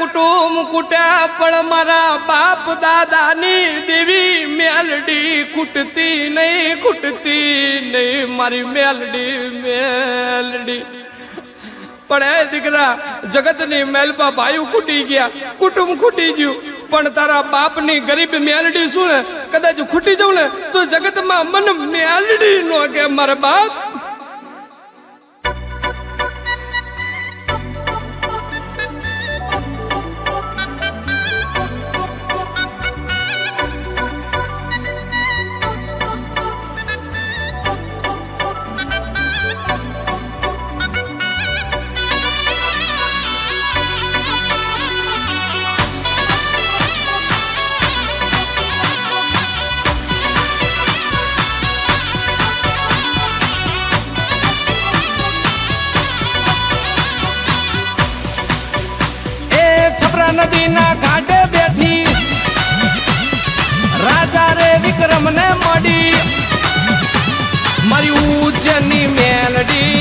કુટુંબ કુટ્યા, પણ મારા બાપ દાદાની દેવી મેલડી કૂટતી નહીં કૂટતી નહીં. મારી મેલડી મેલડી. પણ એ દીકરા જગતની મેલપા ભાઈઓ ખૂટી ગયા, કુટુંબ ખૂટી ગયું. પણ તારા બાપની ગરીબ મેલડી શું ને? કદાચ ખૂટી જવું ને, તો જગતમાં મન મેલડી નો કે મારા બાપ. છપરા નદીના ઘાટે બેઠી. રાજા રે વિક્રમ ને મળી. મારી ઉજ્જૈનની મેલડી.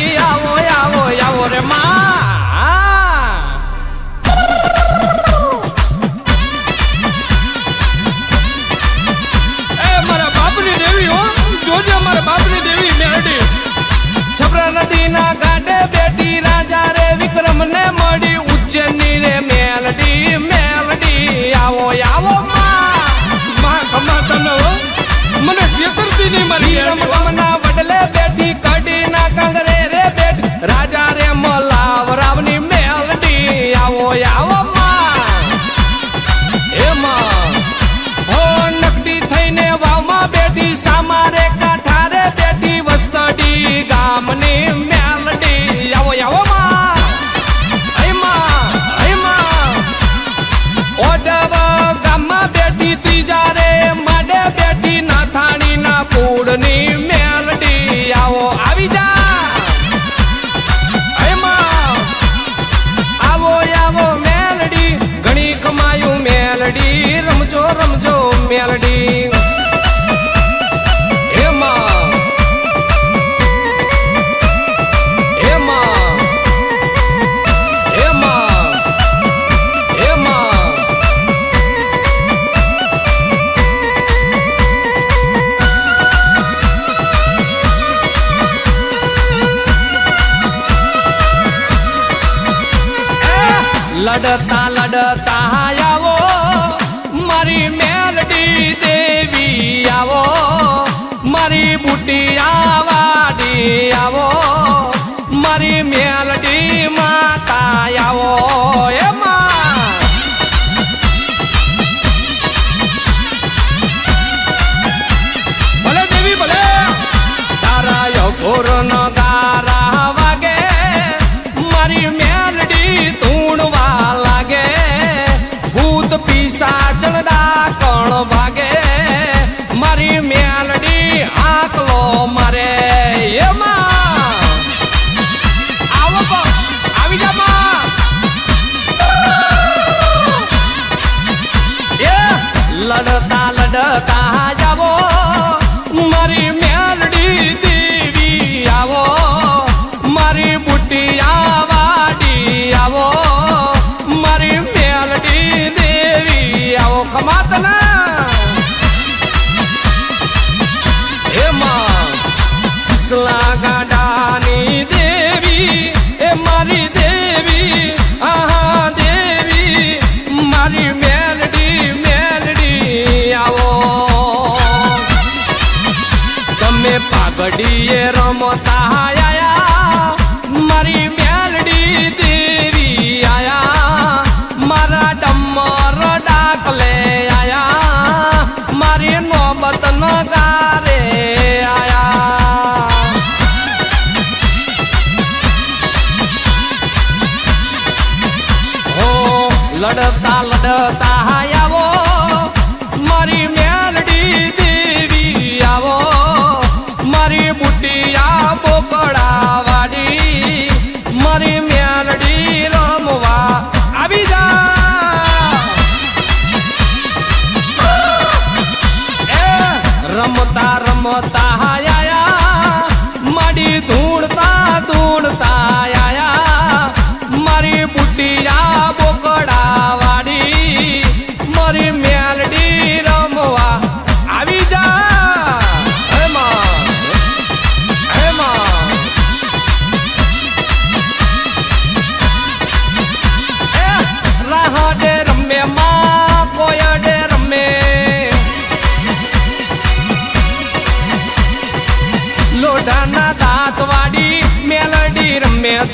કાંગરે રે બેઠી. રાજા રે મલાવ રાવની મેલડી આવો આવો રમજો મેલડી. લડતા લડતા મારી બુટિયા વાડી આવો, મારી મેલડી માતા આવો એમાં ભલે દેવી, ભલે. તારા યકોર ગારા વાગે, મારી મેલડી ધૂણવા લાગે. ભૂત પીસા ડાકણ વાગે ડમર ડાકલે રમતા રમતા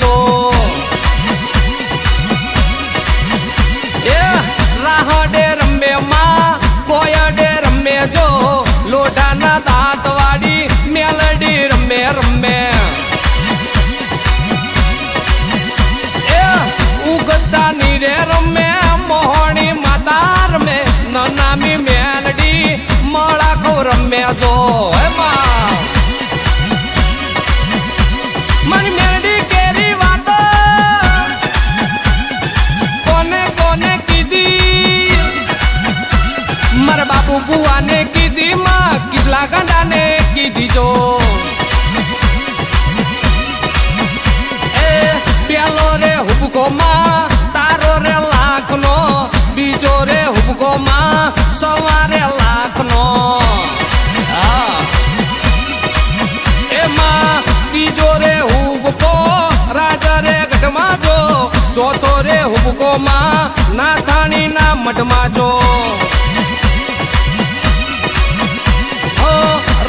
જો એ રાહડે રમે માં, કોયડે રમે જો. લોઢાના દાંત મેલડી રમે રમે. એ ઉગતા નીરે રમે માતા રમે. નામી મેલડી મળાખો રમે જો. હે રે હુબકો માં નાથાણી ના મઢમાં જો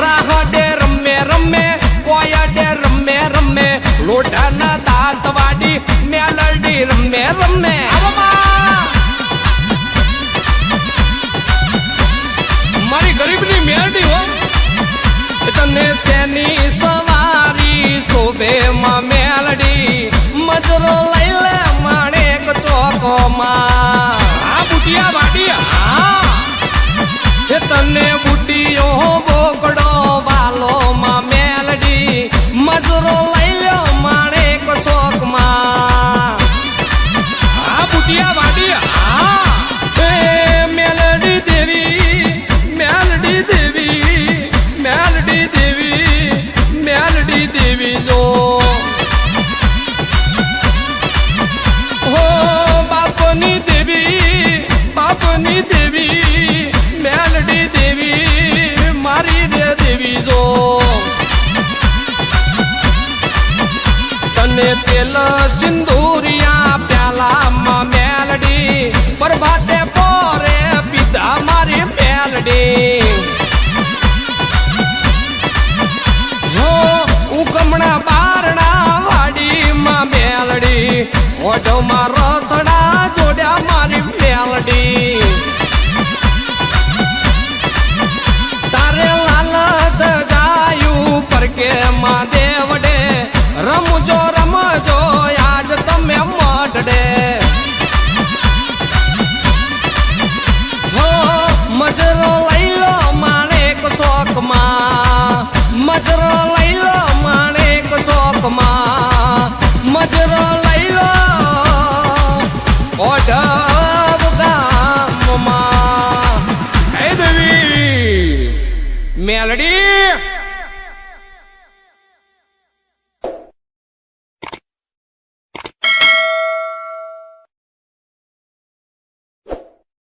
રાહડે રમે રમે કોયડે રમે રમે. લોઢાના દાંત વાડી મેલડી રમે રમે. મારી ગરીબની મેલડી હો. તને શેની સવારી શોભે માં ચોકમાં આ બુટિયા વાડી હા. એ તને તને તેલ સિંદૂરિયા પ્યાલામાં મેલડી. પ્રભાતે પોરે પીધા મારી મેલડી. ઉકમણા બારણા વાડીમાં મેલડી. ઓઢો રથડા મેલડી